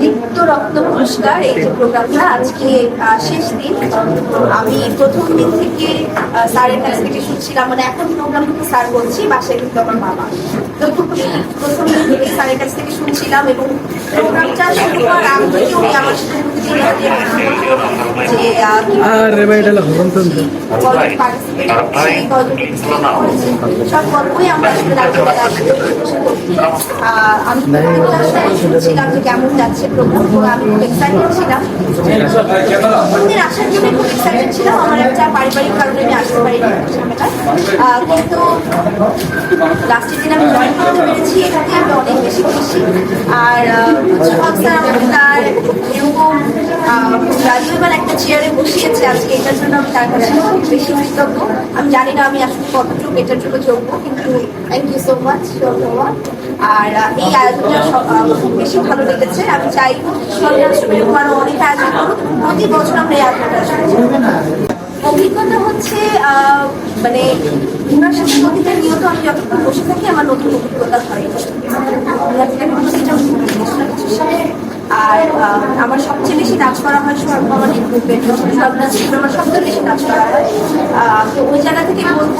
নিত্য রত্ন পুরস্কার এই যে প্রোগ্রামটা আজকে শেষ দিন। আমি প্রথম দিন থেকে স্যারের কাছ থেকে শুনছিলাম মানে এখন প্রোগ্রাম স্যার বলছি বাসায় কিন্তু আমার বাবা। তো প্রথম দিন থেকে স্যারের কাছ থেকে শুনছিলাম এবং প্রোগ্রামটা শুরু হওয়ার আগে থেকে উনি আমার। সব গল্পই আমরা আমি শুনছিলাম যে কেমন যাচ্ছে প্রোগ্রাম আমি খুব এক্সাইটেড ছিলাম। আমাদের আসার জন্য খুব এক্সাইটেড ছিলাম আমার একটা পারিবারিক কারণে আমি আসতে পারিনি কিন্তু লাস্টের দিন আমি জয়েন করতে পেরেছি এটাতে আমি অনেক বেশি খুশি। আর স্যার আমাকে তার এরকম ভ্যালুয়েবল একটা চেয়ারে বসিয়েছে আজকে এটার জন্য আমি তার কাছে খুব বেশি কৃতজ্ঞ। আমি জানি না আমি আসলে কতটুকু এটার জন্য যোগ্য কিন্তু থ্যাংক ইউ সো মাচ আর এই আয়োজনটা সব- বেশি ভালো লেগেছে। আমি চাই সন্ন্যাসী এরকম আরও অনেক আয়োজন করুক। প্রতি বছর আমরা এই আয়োজনটা অভিজ্ঞতা হচ্ছে মানে ওনার সাথে প্রতিটা নিয়ত আমি যতক্ষণ বসে থাকি, আমার নতুন অভিজ্ঞতা হয়। আর আমার সবচেয়ে বেশি নাচ করা হয় সোহাগ ভবানীর গ্রুপে সব নাচ, আমার সবচেয়ে বেশি নাচ করা হয়। তো ওই জায়গা থেকে বলব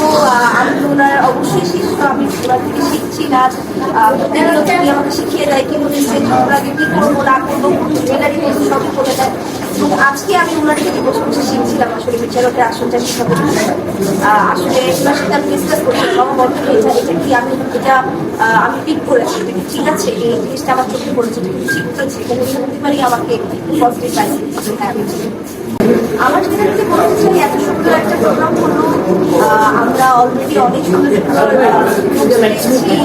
আমি ওনার অবশ্যই শিষ্য, আমি ওনার থেকে শিখছি নাচ শিখিয়ে দেয় কি বলে কি করব না করব আজকে আমি ওনার থেকে বসে বসে শিখছিলাম আসলে বিচারকের আসনটা আহ, আসলে ওনার সাথে আমি ডিসকাস বলতো এটা এটা কি আমি এটা আমি ঠিক করেছি ঠিক আছে? এই জিনিসটা আমার চোখে পড়েছে এটা কি বলতে পারি আমাকে পজিটিভ হ্যাঁ। আমার বলতে চাই এত সুন্দর একটা প্রোগ্রাম আমরা অলরেডি অনেক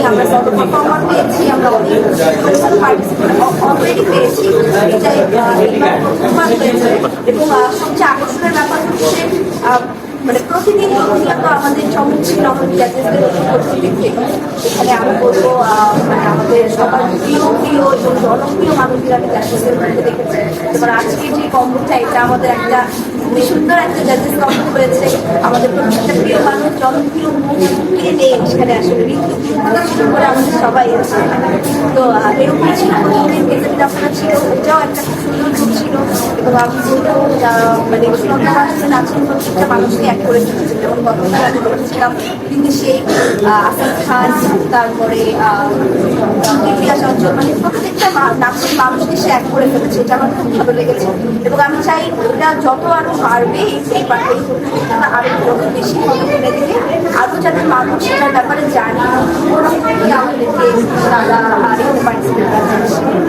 আমরা পেয়েছি আমরা পেয়েছি এবং সবচেয়ে আকর্ষণের ব্যাপার হচ্ছে মানে প্রতিদিন প্রতিনিয়ত আমাদের ছিল আমাদের জাতীয়দের দেখতে এখানে আমি বলব মানে আমাদের সবার প্রিয় প্রিয় এবং জনপ্রিয় মানুষদের আমি জাতীয়দের মধ্যে দেখেছি। এবার আজকে যে কম্বোটা এটা আমাদের একটা সুন্দর একটা জাতীয় কম্বো হয়েছে আমাদের প্রত্যেকটা প্রিয় মানুষ, জনপ্রিয় মুখ নেই সেখানে আসলে শুরু করে আমাদের সবাই আছে। তো এরকম ছিল গেজেট আপনার ছিল। ওটাও একটা সুন্দর মানে মানুষের নাচের প্রত্যেকটা মানুষকে এক করে তুলেছে যেমন গতকাল খান তারপরে ইতিহাস অঞ্চল মানে প্রত্যেকটা নাচের এক করে ফেলেছে এটা খুব ভালো লেগেছে এবং আমি চাই এটা যত আরও বাড়বে এই এই আরও যত বেশি হবে দিলে আরও যাতে মানুষ সেটার ব্যাপারে জানে আমাদেরকে তারা আর পার্টিসিপেট করছে